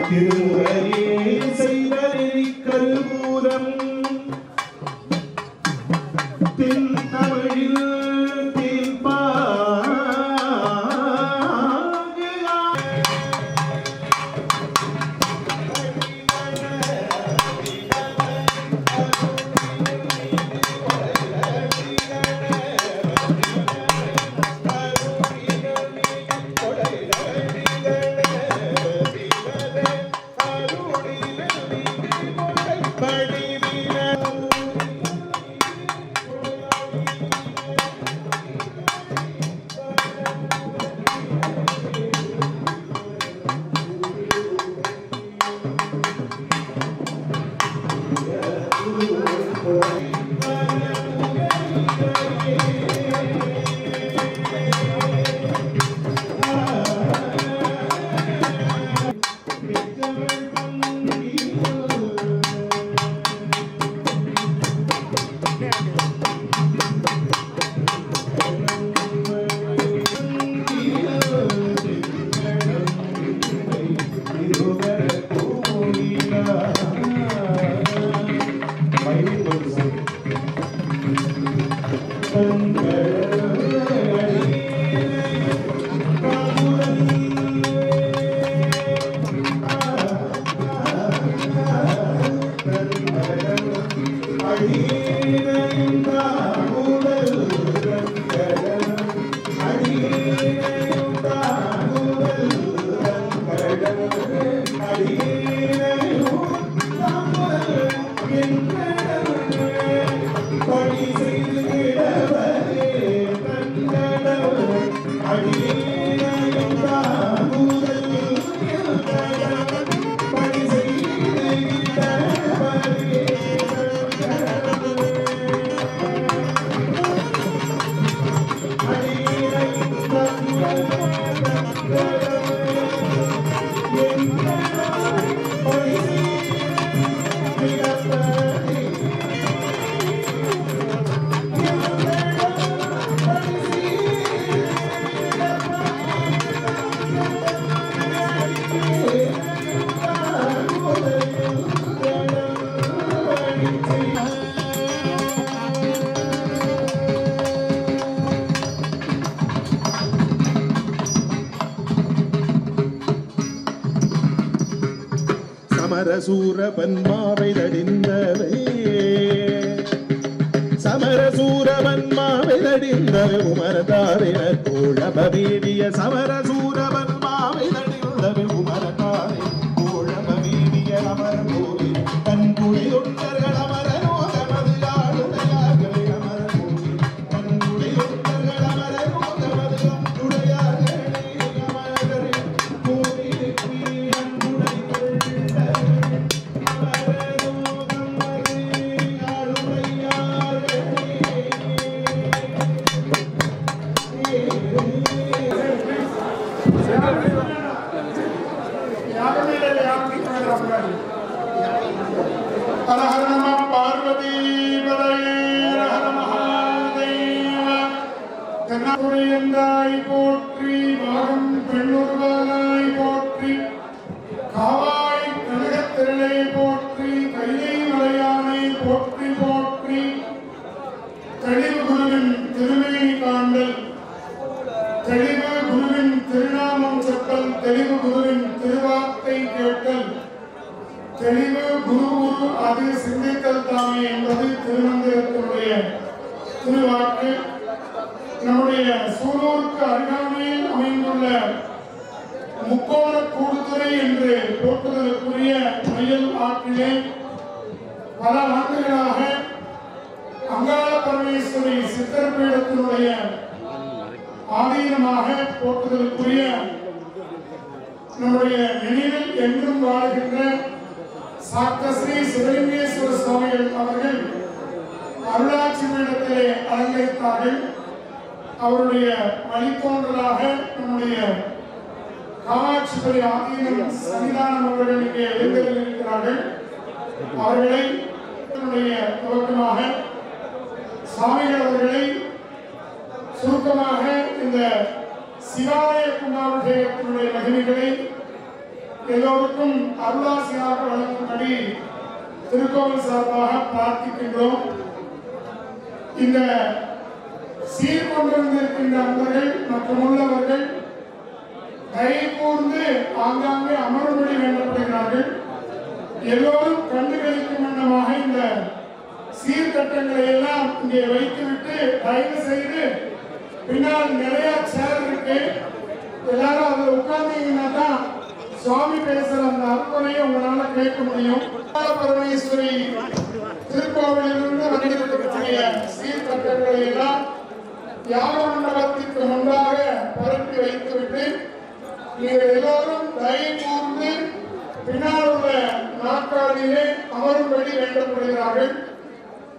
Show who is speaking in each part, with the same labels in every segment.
Speaker 1: திருமுறையே செய்தலில் கருபூரம் சமரசூர பன்மாவை தடிந்தவே சமரசூர தடிந்தவே உமரதாரின கோழபவீடிய சமரசூரபன்மாவை தடிந்தவே உமரதாரி கோழபவீடிய அமர்
Speaker 2: ஹர போற்றி மகன் பெண்ணுருவானாய் போற்றி காவா தெளிவு அது சிந்தித்தல் தாமே என்பது திருமந்திரத்தினுடைய திருவாக்கு. நம்முடைய சூலூருக்கு அருகாமையில் அமைந்துள்ள முக்கோண கூடுதுறை என்று போற்றுதலுக்குரிய மையல் ஆற்றிலே பல ஆண்டுகளாக அங்காள பரமேஸ்வரி சித்தர் பீடத்தினுடைய ஆதீனமாக போற்றுதலுக்குரிய நம்முடைய நினைவில் என்றும் வாழ்கின்ற சாக்கஸ்ரீ சிவலிங்கேஸ்வர சுவாமிகள் அவர்கள் அருளாட்சி பீடத்திலே அலங்கரித்தார்கள். அவருடைய வழித்தோன்றலாக நம்முடைய காமாட்சிபுரி ஆதீனம் சன்னிதானம் அவர்கள் இங்கே எழுந்திருக்கிறார்கள். அவர்களை தன்னுடைய துவக்கமாக சுவாமிகள் அவர்களை சுருக்கமாக இந்த சிவாலய கும்பாபிஷேகத்தினுடைய மகிமைகளை எல்லோருக்கும் அருளாசியாக வழங்கும்படி திருக்கோவில் சார்பாக பிரார்த்திக்கின்றோம். இந்த சீர்கொண்டிருந்திருக்கின்ற அன்பர்கள் மற்றும் உள்ளவர்கள் தயை கூர்ந்து ஆங்காங்கே அமர்வுபடி வேண்டப்படுகிறார்கள். எல்லோரும் கண்டுகளிக்கும் வண்ணமாக இந்த சீர்கட்டங்களை எல்லாம் இங்கே வைத்துவிட்டு தயவு செய்து பின்னால் நிறைய சேர் இருக்கு. எல்லாரும் அதில் உட்கார்ந்தீங்கன்னா தான் சுவாமி பேசுற அந்த அர்ப்பணையை உங்களால கேட்க முடியும். பரமேஸ்வரி திருக்கோவிலிருந்து வந்திருக்கக்கூடிய சீர்கட்டங்களை எல்லாம் யாக மண்டபத்திற்கு முன்பாக பரப்பி வைத்துவிட்டு நீங்கள் எல்லோரும் தயை கூர்ந்து பின்னால் உள்ள நாற்காலியிலே அமரும்படி வேண்டப்படுகிறார்கள்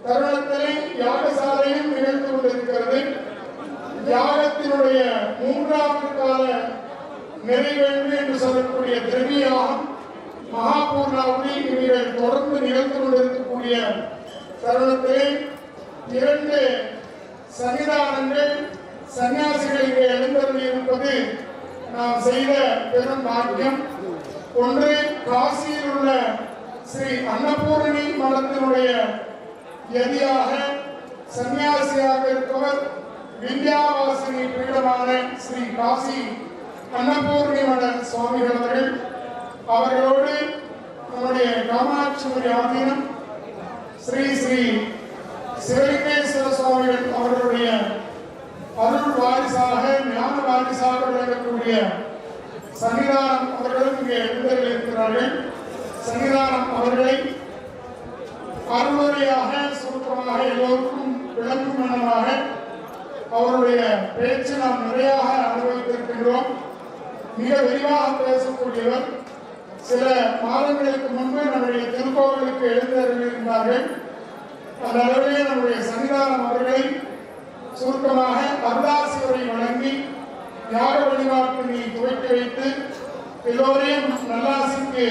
Speaker 2: தருணத்திலே யாகசாலையும் நிகழ்ந்து கொண்டிருக்கிறது யாகத்தினுடைய மூன்றாவது கால நிறைவேண்டு என்று சொல்லக்கூடிய திரவியாகம் மகாபூர்ணாவதி இவைகள் தொடர்ந்து நிகழ்ந்து கொண்டிருக்கக்கூடிய தருணத்தில் இரண்டு சன்னிதானங்கள் சன்னியாசிகள் இங்கே எழுந்தருளி இருப்பது நாம் செய்த பெரும் பாக்கியம். ஒன்று காசியில் உள்ள ஸ்ரீ அன்னபூரணி மடத்தினுடைய யதியாக சன்னியாசியாக இருப்பவர் வித்யாவாசினி பீடமான ஸ்ரீ காசி அன்னபூர்ணி மட சுவாமிகள் அவர்கள். அவர்களோடு நம்முடைய காமாட்சி ஆதீனம் ஸ்ரீ ஸ்ரீ சிவலிங்கேஸ்வர சுவாமிகள் அவர்களுடைய அருள் வாரிசாக ஞான வாரிசாக விளங்கக்கூடிய சன்னிதானம் அவர்களும் இங்கே எழுந்தர்கள் இருக்கிறார்கள். சன்னிதானம் அவர்களை அருள்வரையாக சுருக்கமாக எல்லோருக்கும் விளங்கும் வண்ணமாக அவருடைய பேச்சு நாம் நிறையாக அனுபவித்திருக்கின்றோம். மிக விரிவாக பேசக்கூடியவர் சில மாதங்களுக்கு முன்பு நம்முடைய திருக்கோவிலுக்கு எழுந்தருளிருந்தார்கள் அந்த அளவிலே நம்முடைய சன்னிதானம் அவர்களை சுருக்கமாக அருளாசிவரை வழங்கி யாக வழிபாட்டினை துவக்கி வைத்து எல்லோரையும் நல்லாசிக்கு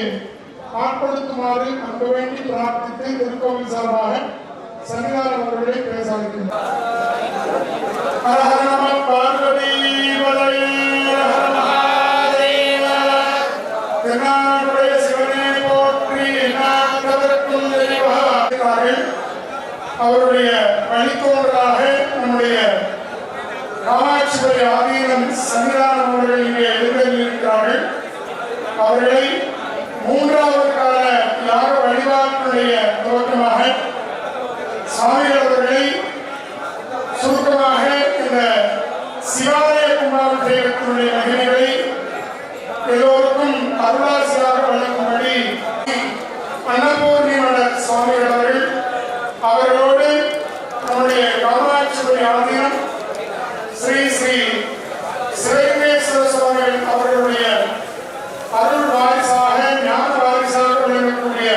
Speaker 2: ஆட்படுத்துமாறு அங்கு வேண்டி பிரார்த்தித்து திருக்கோவில் சார்பாக சன்னிதானம் அவர்களை பேச அழைக்கின்றனர் பார்வதி அவருடைய வழித்தோன்றலாக நம்முடைய காமாட்சிபுரி ஆதீனம் சன்னிதானம் அவர்கள் இங்கே எழுந்திருக்கிறார்கள் அவர்களை மூன்றாவது கால யாக வழிபாட்டுடைய துவக்கமாக சுவாமிகள் அவர்களை சுருக்கமாக இந்த சிவாலய கும்பாபிஷேகத்தினுடைய மகிழ்ச்சி எல்லோருக்கும் அருளாசியாக வழங்கும்படி அன்னபூர்ணிமட சுவாமிகள் அவர்கள் அவர்களோடு நம்முடைய காமாட்சிபுரி ஆதீனம் ஸ்ரீ ஸ்ரீ சிவலிங்கேஸ்வர சுவாமிகள் அவர்களுடைய அருள் வாரிசாக ஞான வாரிசாக விளங்கக்கூடிய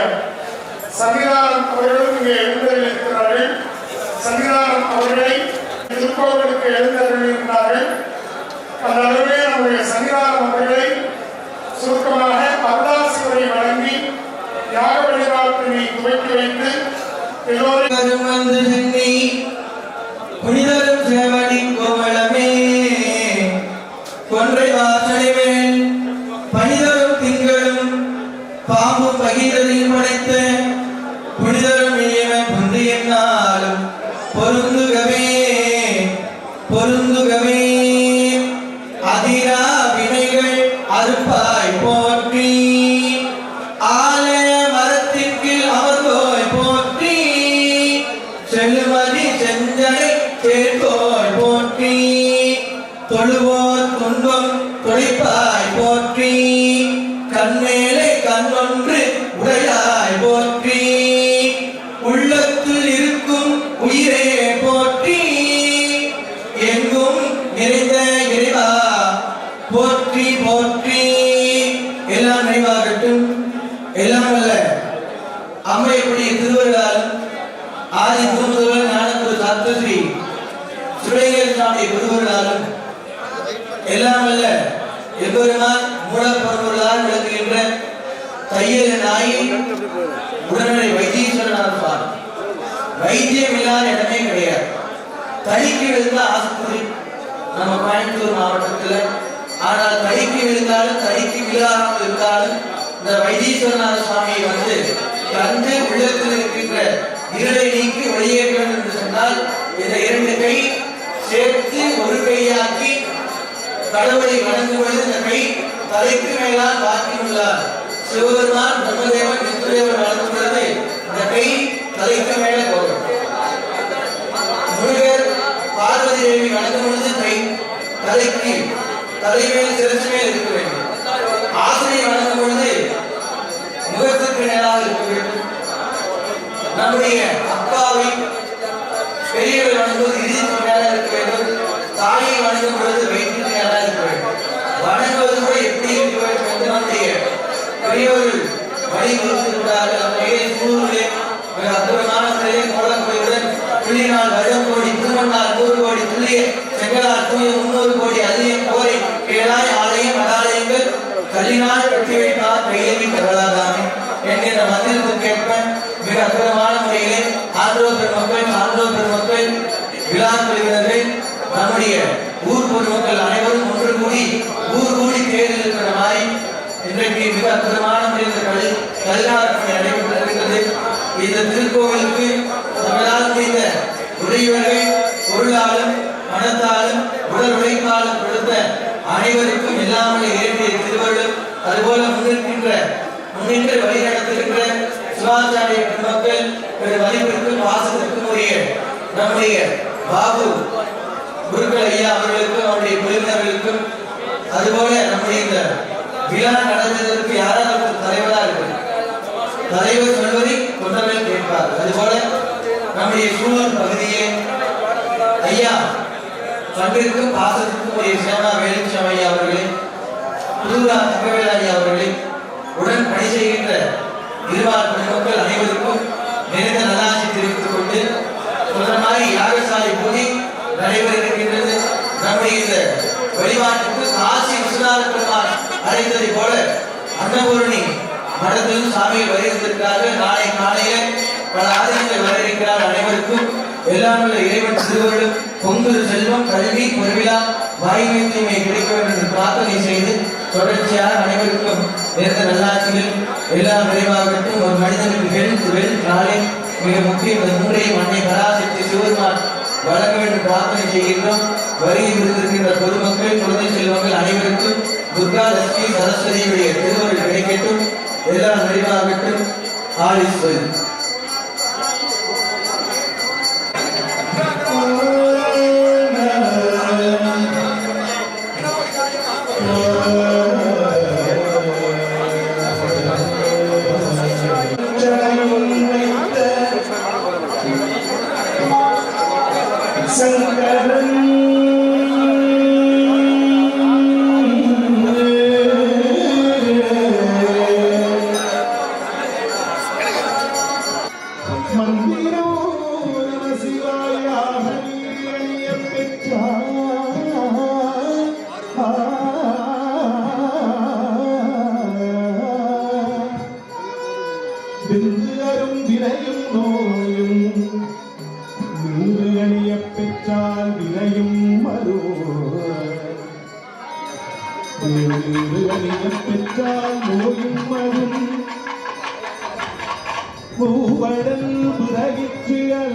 Speaker 2: சன்னிதானம் அவர்களும் இங்கே எழுந்தருளிருக்கிறார்கள் சன்னிதானம் அவர்களை திருக்கோவிலுக்கு எழுந்தருளியிருந்தார்கள் அந்த அளவிலே நம்முடைய சன்னிதானம் அவர்களை சுருக்கமாக அருளாசிவரை வழங்கி யாக வழிபாட்டினை துவக்கி வைத்து எல்லோரும்
Speaker 3: செல்வதி செஞ்சடை கேட்போர் போற்றி தொழுவோர் குருவருளாலும் எல்லாம் அல்ல எவ்வொருமான் மூலப்பொருளால் விளக்குகின்ற தையல் நாயை உடனடி வைத்தீஸ்வரனார் சுவாமி வைத்தியம் இல்லாத இடமே கிடையாது. தறிக்கு விழுந்த ஆஸ்பத்திரி நம்ம கோயம்புத்தூர் மாவட்டத்தில். ஆனால் தறிக்கு விழுந்தாலும் தறிக்கு விழாமல் இருந்தாலும் இந்த வைத்தீஸ்வரநாத சுவாமியை வந்து தந்து உள்ளத்தில் இருக்கின்ற இருளை நீக்கி வெளியேற்ற வேண்டும் என்று சொன்னால் இந்த இரண்டு கை கையாக்கி கடவுளை வணங்குவது இந்த கை தலைக்கு மேலால் வாக்கியுள்ளார் சிவபெருமான் பிரம்மதேவன் விஷ்ணுதேவன் வணங்கும் இந்த கை தலைக்கு மேலே போகும். முருகர் பார்வதி தேவி வணங்கும் பொழுது கை தலைக்கு தலைமேல் சிறச்சு மேல் இருக்க வேண்டும். ஆசிரியை வணங்கும் பொழுது முகத்துக்கு மேலாக இருக்க வேண்டும். நம்முடைய அப்பாவை பெரியவர் வணங்குவது தாயை வணங்கும் பொழுது வயிற்றுக்கு இருக்க வேண்டும் வணங்குவது கூட எப்படி இருக்க வேண்டும் என்று நம்முடைய பெரியவர்கள் வழிவகுத்திருக்கிறார்கள் அந்த சூழ்நிலை மிக அற்புதமான சிலையை கோலக்கூடியவுடன் புள்ளினால் வருடம் கோடி திருமண்ணால் நூறு கோடி துல்லிய செங்கலால் தூய முன்னூறு கோடி அதிகம் கோரி கேளாய் ஆலயம் மடாலயங்கள் கல்லினால் கட்டி வைத்தால் கையெழுதி தகவலாதாமே என்கின்ற மந்திரத்திற்கேற்ப மிக அற்புதமான முறையிலே ஆன்றோர் பெருமக்கள் சான்றோர் பெருமக்கள் விழா குழுவினர்கள் நம்முடைய ஊர் பொதுமக்கள் அனைவரும் ஒன்று கூடி ஊர் கூடி தேர்தல் இருக்கிற மாதிரி இன்றைக்கு மிக அற்புதமான முறையில் கல் நடைபெற்றிருக்கிறது இந்த திருக்கோவிலுக்கு நம்மளால் செய்த உடையவர்கள் பொருளாலும் மனத்தாலும் உடல் உழைப்பாலும் கொடுத்த அனைவருக்கும் இல்லாமல் இயற்றிய திருவள்ளும் அதுபோல முன்னிற்கின்ற முன்னின்று வழிநடத்திருக்கிற சிவாச்சாரிய பெருமக்கள் பெரு மதிப்பிற்கும் வாசத்திற்கும் உரிய நம்முடைய பாபு குருக்கள் ஐயா அவர்களுக்கும் அவருடைய குழுவினர்களுக்கும் அதுபோல நம்முடைய இந்த விழா நடந்ததற்கு யாராவது தலைவராக தலைவரா இருக்கு தலைவர் சொல்வதை கொண்டவர்கள் கேட்பார் அதுபோல நம்முடைய சூழல் பகுதியே ஐயா பங்கிற்கும் பாசத்துக்கும் உரிய சேனா வேலுச்சாமி ஐயா அவர்களே புதுரா தங்கவேல் ஐயா அவர்களே உடன் பணி செய்கின்ற இருவார் பெருமக்கள் அனைவருக்கும் நிறைந்த நல்லாசி தெரிவித்துக் கொண்டு அன்னபூரணி மடத்திலும் சாமியை வருகிறதற்காக நாளை காலையில பல ஆதினங்கள் வர இருக்கிறார் அனைவருக்கும். எல்லாம் உள்ள இறைவன் திருவள்ளும் பொங்கல் செல்வம் கல்வி பொருவிழா வாய்மை தூய்மை கிடைக்க வேண்டும் என்று பிரார்த்தனை செய்து தொடர்ச்சியாக அனைவருக்கும் நேர்ந்த நல்லாட்சிகள் எல்லாம் விரைவாகட்டும். ஒரு மனிதனுக்கு ஹெல்த் வெல்த் நாளை மிக முக்கியம். இந்த மூன்றையும் அன்னை பராசக்தி சிவருமான் வழங்க வேண்டும் பிரார்த்தனை செய்கின்றோம். வருகை விருந்திருக்கின்ற பொதுமக்கள் குழந்தை செல்வங்கள் அனைவருக்கும் துர்கா லட்சுமி சரஸ்வதியுடைய திருவருள் கிடைக்கட்டும். எல்லாம் நிறைவாகட்டும்
Speaker 1: ஆலீஸ்வரன் പെറ്റാൽ നോയും മരും മൂവടൽ പുറകിച്ചുകൾ